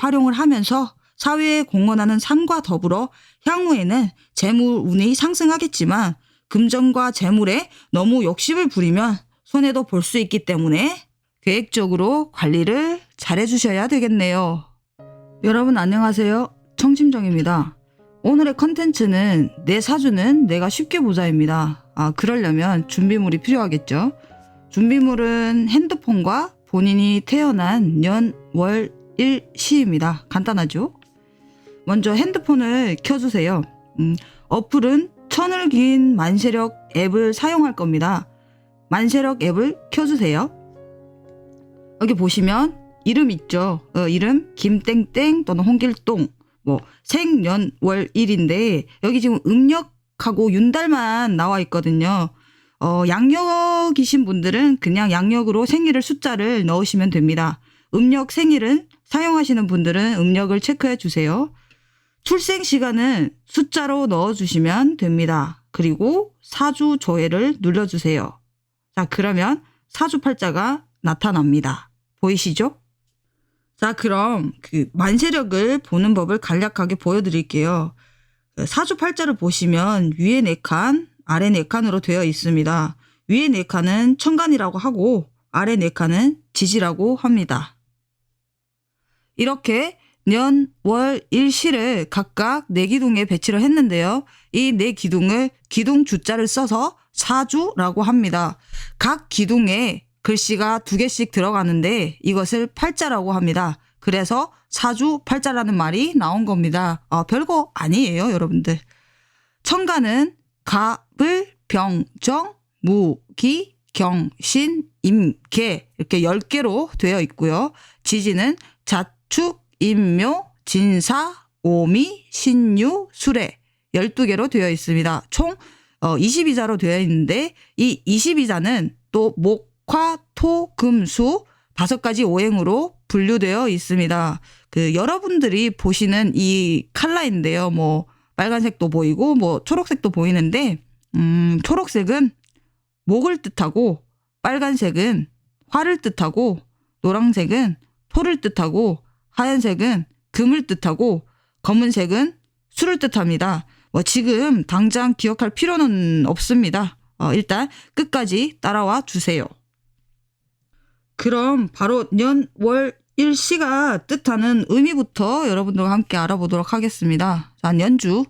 활용을 하면서 사회에 공헌하는 삶과 더불어 향후에는 재물 운이 상승하겠지만 금전과 재물에 너무 욕심을 부리면 손해도 볼 수 있기 때문에 계획적으로 관리를 잘 해 주셔야 되겠네요. 여러분 안녕하세요. 청심정입니다. 오늘의 컨텐츠는 내 사주는 내가 쉽게 보자입니다. 아, 그러려면 준비물이 필요하겠죠. 준비물은 핸드폰과 본인이 태어난 년, 월, 일, 시입니다. 간단하죠? 먼저 핸드폰을 켜주세요. 음, 어플은 천을 긴 만세력 앱을 사용할 겁니다. 만세력 앱을 켜주세요. 여기 보시면 이름 있죠. 어, 이름 김땡땡 또는 홍길동 뭐 생년월일인데 여기 지금 음력하고 윤달만 나와 있거든요. 어, 양력이신 분들은 그냥 양력으로 생일을 숫자를 넣으시면 됩니다. 음력 생일은 사용하시는 분들은 음력을 체크해 주세요. 출생 시간은 숫자로 넣어 주시면 됩니다. 그리고 사주 조회를 눌러 주세요. 자, 그러면 사주팔자가 나타납니다. 보이시죠? 자, 그럼 그 만세력을 보는 법을 간략하게 보여 드릴게요. 그 사주팔자를 보시면 위에 네 칸, 아래 네 칸으로 되어 있습니다. 위에 네 칸은 천간이라고 하고 아래 네 칸은 지지라고 합니다. 이렇게 년, 월, 일, 시를 각각 네 기둥에 배치를 했는데요. 이 네 기둥을 기둥 주자를 써서 사주라고 합니다. 각 기둥에 글씨가 두 개씩 들어가는데 이것을 팔자라고 합니다. 그래서 사주 팔자라는 말이 나온 겁니다. 어, 별거 아니에요, 여러분들. 천간은 갑을 병정 무기 경 신 임 계 이렇게 10개로 되어 있고요. 지지는 자 축 임묘 진사 오미 신유 수레 12개로 되어 있습니다. 총 어, 22자로 되어 있는데 이 22자는 또 목 화 토 금 수 다섯 가지 오행으로 분류되어 있습니다. 그 여러분들이 보시는 이 칼라인데요. 뭐 빨간색도 보이고 뭐 초록색도 보이는데 음, 초록색은 목을 뜻하고 빨간색은 화를 뜻하고 노란색은 토를 뜻하고 하얀색은 금을 뜻하고 검은색은 수를 뜻합니다. 뭐 지금 당장 기억할 필요는 없습니다. 어, 일단 끝까지 따라와 주세요. 그럼 바로 년, 월, 일시가 뜻하는 의미부터 여러분들과 함께 알아보도록 하겠습니다. 자, 연주.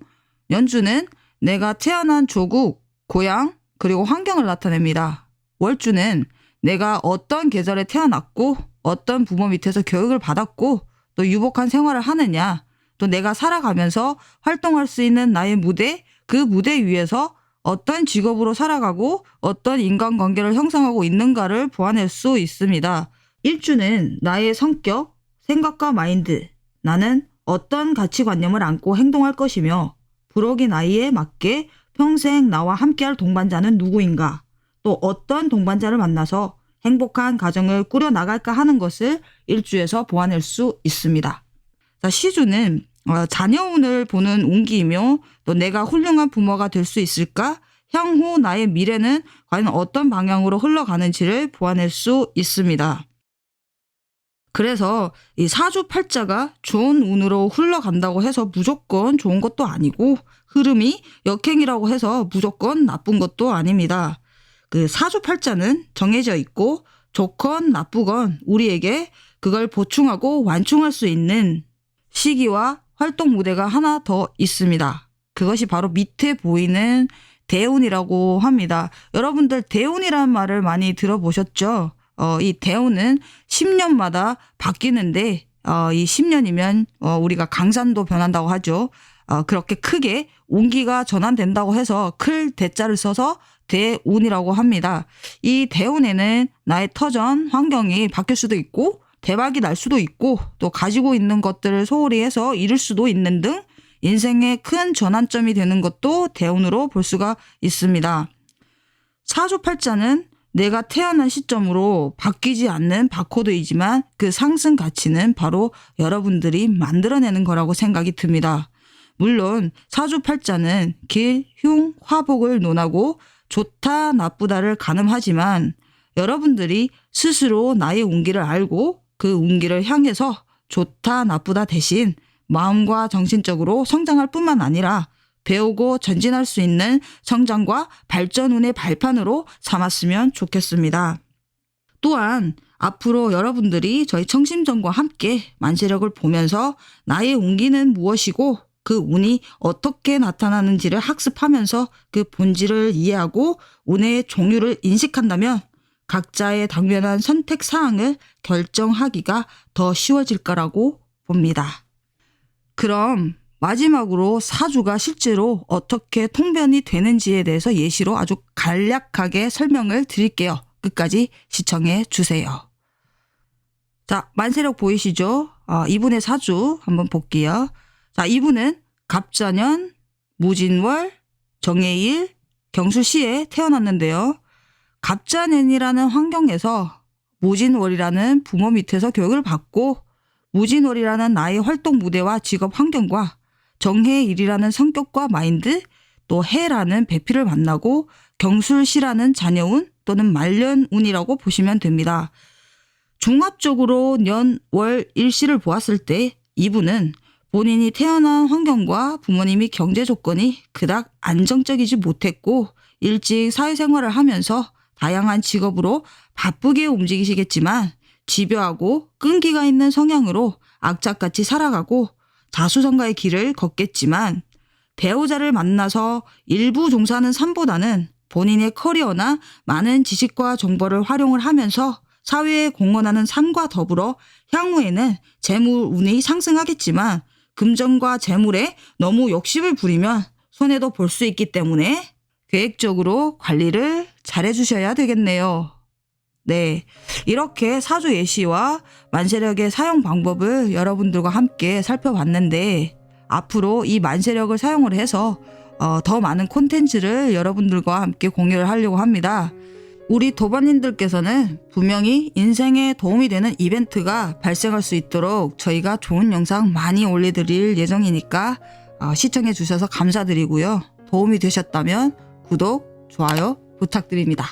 연주는 내가 태어난 조국, 고향, 그리고 환경을 나타냅니다. 월주는 내가 어떤 계절에 태어났고, 어떤 부모 밑에서 교육을 받았고, 또 유복한 생활을 하느냐, 또 내가 살아가면서 활동할 수 있는 나의 무대, 그 무대 위에서 어떤 직업으로 살아가고 어떤 인간관계를 형성하고 있는가를 보아낼 수 있습니다. 일주는 나의 성격, 생각과 마인드, 나는 어떤 가치관념을 안고 행동할 것이며 부록이 나이에 맞게 평생 나와 함께할 동반자는 누구인가, 또 어떤 동반자를 만나서 행복한 가정을 꾸려 나갈까 하는 것을 일주에서 보아낼 수 있습니다. 자, 시주는 어, 자녀운을 보는 운기이며 또 내가 훌륭한 부모가 될 수 있을까? 향후 나의 미래는 과연 어떤 방향으로 흘러가는지를 보아낼 수 있습니다. 그래서 이 사주 팔자가 좋은 운으로 흘러간다고 해서 무조건 좋은 것도 아니고 흐름이 역행이라고 해서 무조건 나쁜 것도 아닙니다. 그 사주팔자는 정해져 있고 좋건 나쁘건 우리에게 그걸 보충하고 완충할 수 있는 시기와 활동 무대가 하나 더 있습니다. 그것이 바로 밑에 보이는 대운이라고 합니다. 여러분들 대운이라는 말을 많이 들어보셨죠? 어, 이 대운은 10년마다 바뀌는데 어, 이 10년이면 어, 우리가 강산도 변한다고 하죠. 어, 그렇게 크게 운기가 전환된다고 해서 클 대자를 써서 대운이라고 합니다. 이 대운에는 나의 터전 환경이 바뀔 수도 있고 대박이 날 수도 있고 또 가지고 있는 것들을 소홀히 해서 잃을 수도 있는 등 인생의 큰 전환점이 되는 것도 대운으로 볼 수가 있습니다. 사주팔자는 내가 태어난 시점으로 바뀌지 않는 바코드이지만 그 상승 가치는 바로 여러분들이 만들어내는 거라고 생각이 듭니다. 물론 사주팔자는 길, 흉, 화복을 논하고 좋다, 나쁘다를 가늠하지만 여러분들이 스스로 나의 운기를 알고 그 운기를 향해서 좋다 나쁘다 대신 마음과 정신적으로 성장할 뿐만 아니라 배우고 전진할 수 있는 성장과 발전운의 발판으로 삼았으면 좋겠습니다. 또한 앞으로 여러분들이 저희 청심전과 함께 만세력을 보면서 나의 운기는 무엇이고 그 운이 어떻게 나타나는지를 학습하면서 그 본질을 이해하고 운의 종류를 인식한다면 각자의 당면한 선택 사항을 결정하기가 더 쉬워질 거라고 봅니다. 그럼 마지막으로 사주가 실제로 어떻게 통변이 되는지에 대해서 예시로 아주 간략하게 설명을 드릴게요. 끝까지 시청해 주세요. 자, 만세력 보이시죠? 어, 이분의 사주 한번 볼게요. 자, 이분은 갑자년, 무진월, 정해일, 경술시에 태어났는데요. 갑자년이라는 환경에서 무진월이라는 부모 밑에서 교육을 받고 무진월이라는 나의 활동 무대와 직업 환경과 정해일이라는 성격과 마인드 또 해라는 배필을 만나고 경술시라는 자녀운 또는 말년운이라고 보시면 됩니다. 종합적으로 년, 월, 일시를 보았을 때 이분은 본인이 태어난 환경과 부모님이 경제 조건이 그닥 안정적이지 못했고 일찍 사회생활을 하면서 다양한 직업으로 바쁘게 움직이시겠지만 집요하고 끈기가 있는 성향으로 악착같이 살아가고 자수성가의 길을 걷겠지만 배우자를 만나서 일부 종사하는 삶보다는 본인의 커리어나 많은 지식과 정보를 활용을 하면서 사회에 공헌하는 삶과 더불어 향후에는 재물 운이 상승하겠지만 금전과 재물에 너무 욕심을 부리면 손해도 볼 수 있기 때문에 계획적으로 관리를 잘 해주셔야 되겠네요. 네. 이렇게 사주 예시와 만세력의 사용 방법을 여러분들과 함께 살펴봤는데 앞으로 이 만세력을 사용을 해서 어, 더 많은 콘텐츠를 여러분들과 함께 공유를 하려고 합니다. 우리 도반님들께서는 분명히 인생에 도움이 되는 이벤트가 발생할 수 있도록 저희가 좋은 영상 많이 올려드릴 예정이니까 어, 시청해 주셔서 감사드리고요. 도움이 되셨다면 구독, 좋아요 부탁드립니다.